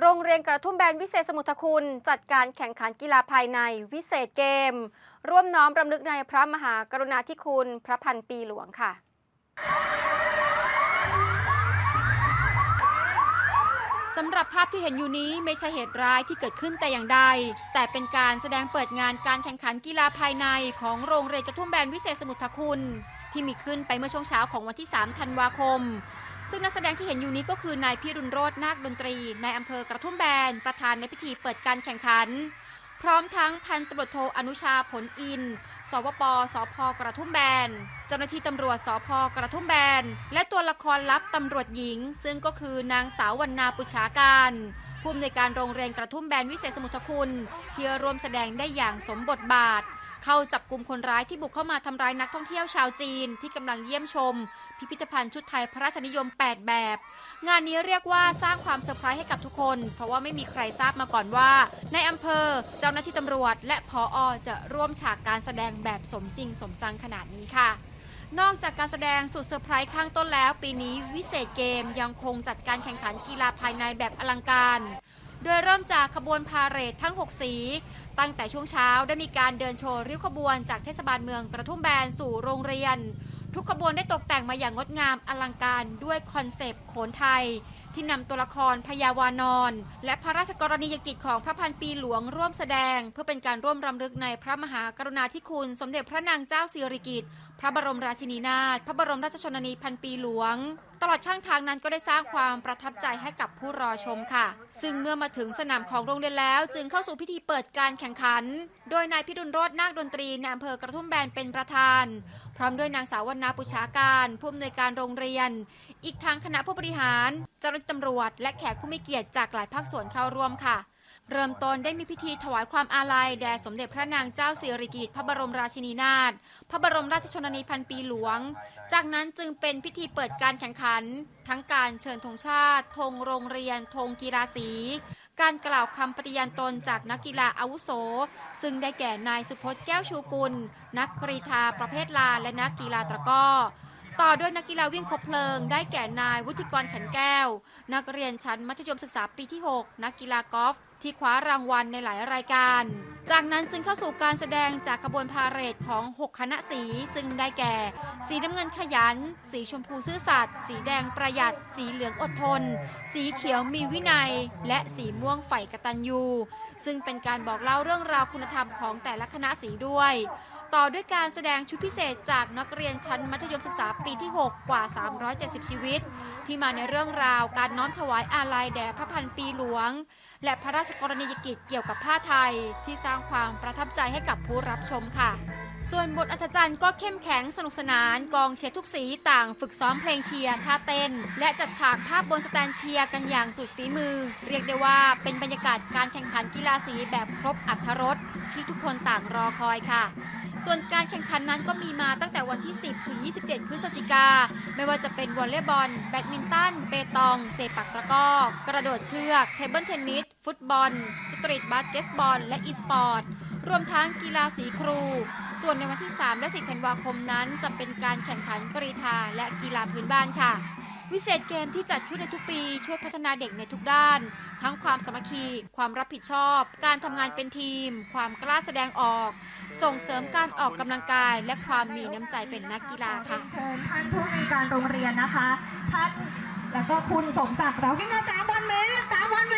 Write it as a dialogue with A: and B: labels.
A: โรงเรียนกระทุ่มแบนวิเศษสมุทรคุณ จัดการแข่งขันกีฬาภายในวิเศษเกม ร่วมน้อมรำลึกในพระมหากรุณาธิคุณ พระพันปีหลวงค่ะสำหรับภาพที่เห็นอยู่นี้ไม่ใช่เหตุร้ายที่เกิดขึ้นแต่อย่างใด แต่เป็นการแสดงเปิดงานการแข่งขันกีฬาภายในของโรงเรียนกระทุ่มแบนวิเศษสมุทรคุณ ที่มีขึ้นไปเมื่อช่วงเช้าของวันที่ 3 ธันวาคม ซึ่งนักแสดงที่เห็นอยู่นี้ก็คือนายพิรุณโรจน์นาคดนตรีในอำเภอกระทุ่มแบน ประธานในพิธีเปิดการแข่งขัน พร้อมทั้งพันตำรวจโทอนุชาผลอิน สวปสพกระทุ่มแบน เจ้าหน้าที่ตำรวจสพกระทุ่มแบน และตัวละครลับตำรวจหญิง ซึ่งก็คือนางสาววรรณาปุชาการผู้อำนวยการโรงเรียนกระทุ่มแบนวิเศษสมุทรคุณที่ร่วมแสดงได้อย่างสมบทบาท เข้าจับกลุ่มคนร้ายที่บุกเข้ามาทำร้ายนักท่องเที่ยวชาวจีน ที่กำลังเยี่ยมชม พิพิธภัณฑ์ชุดไทยพระราชนิยม 8 แบบ งานนี้เรียกว่าสร้างความเซอร์ไพรส์ให้กับทุกคน เพราะว่าไม่มีใครทราบมาก่อนว่า ในอำเภอเจ้าหน้าที่ตำรวจ และพออจะร่วมฉากการแสดงแบบสมจริงสมจังขนาดนี้ค่ะนอกจากการแสดงสุดเซอร์ไพรส์ข้างต้นแล้ว ปีนี้วิเศษเกมยังคงจัดการแข่งขันกีฬาภายในแบบอลังการ โดยเริ่มจากขบวนพาเหรดทั้ง 6 สี ตั้งแต่ช่วงเช้าได้มีการเดินโชว์ริ้วขบวนจากเทศบาลเมืองกระทุ่มแบนสู่โรงเรียน ทุกขบวนได้ตกแต่งมาอย่างงดงามอลังการด้วยคอนเซปต์โขนไทย ที่นำตัวละครพญาวานอนและพระราชกรณียกิจของพระพันปีหลวงร่วมแสดง เพื่อเป็นการร่วมรำลึกในพระมหากรุณาธิคุณ สมเด็จพระนางเจ้าสิริกิติ์พระบรมราชินีนาถพระบรมราชชนนีพันปีหลวง ตลอดข้างทางนั้นก็ได้สร้างความประทับใจให้กับผู้รอชมค่ะ ซึ่งเมื่อมาถึงสนามของโรงเรียนแล้ว จึงเข้าสู่พิธีเปิดการแข่งขัน โดยนายพิรุณโรจน์นาคดนตรีในอำเภอกระทุ่มแบนเป็นประธาน พร้อมด้วยนางสาววรรณาปุชาการผู้อำนวยการโรงเรียน อีกทางคณะผู้บริหาร เจ้าหน้าที่ตำรวจ และแขกผู้มีเกียรติจากหลายภาคส่วนเข้าร่วมค่ะ เริ่มต้นได้มีพิธีถวายความอาลัยแด่สมเด็จพระนางเจ้าสิริกิติ์พระบรมราชินีนาถ พระบรมราชชนนีพันปีหลวง จากนั้นจึงเป็นพิธีเปิดการแข่งขัน ทั้งการเชิญธงชาติ ธงโรงเรียน ธงกีฬาสี การกล่าวคำปฏิญาณตนจากนักกีฬาอาวุโส ซึ่งได้แก่นายสุพจน์แก้วชูกุล นักกรีธาประเภทลาและนักกีฬาตะก้อ ต่อด้วยนักกีฬาวิ่งคบเพลิง ได้แก่นายวุฒิกรขันแก้ว นักเรียนชั้นมัธยมศึกษาปีที่ 6 นักกีฬากอล์ฟที่คว้ารางวัลในหลายรายการ จากนั้นจึงเข้าสู่การแสดงจากขบวนพาเหรดของ 6 คณะสี ซึ่งได้แก่ สีน้ำเงินขยัน สีชมพูซื่อสัตย์ สีแดงประหยัด สีเหลืองอดทน สีเขียวมีวินัย และสีม่วงใฝ่กตัญญู ซึ่งเป็นการบอกเล่าเรื่องราวคุณธรรมของแต่ละคณะสีด้วย ต่อด้วยการแสดงชุดพิเศษจากนักเรียนชั้นมัธยมศึกษาปีที่ 6 กว่า 370 ชีวิต ที่มาในเรื่องราวการน้อมถวายอาลัยแด่พระพันปีหลวง และพระราชกรณียกิจเกี่ยวกับผ้าไทย ที่สร้างความประทับใจให้กับผู้รับชมค่ะ ส่วนบทอัธจันทร์ก็เข้มแข็งสนุกสนานกองเชียร์ทุกสีต่างฝึกซ้อมเพลงเชียร์ท่าเต้น และจัดฉากภาพบนสแตนเชียร์กันอย่างสุดฝีมือ เรียกได้ว่าเป็นบรรยากาศการแข่งขันกีฬาสีแบบครบอัธรสที่ทุกคนต่างรอคอยค่ะ ส่วนการแข่งขันนั้นก็มีมาตั้งแต่วันที่ 10 ถึง 27 พฤศจิกา ไม่ว่าจะเป็นวอลเลย์บอล แบดมินตัน เปตอง เซปักตะก้อ กระโดดเชือก เทเบิลเทนนิส ฟุตบอล สตรีทบาสเกตบอล และอีสปอร์ต รวมทั้งกีฬาสีครู ส่วนในวันที่ 3 และ4ธันวาคมนั้น จะเป็นการแข่งขันกรีธาและกีฬาพื้นบ้านค่ะ วิเศษเกมที่จัดขึ้นในทุกปีช่วยพัฒนาเด็กในทุกด้าน ทั้งความสามัคคี ความรับผิดชอบ การทำงานเป็นทีม ความกล้าแสดงออก ส่งเสริมการออกกำลังกาย และความมีน้ำใจเป็นนักกีฬาค่ะ
B: เชิญท่านผู้ในการโรงเรียนนะคะท่านแล้วก็คุณสมศักดิ์เราวิ่งมาสามวันเมตรสามวันเม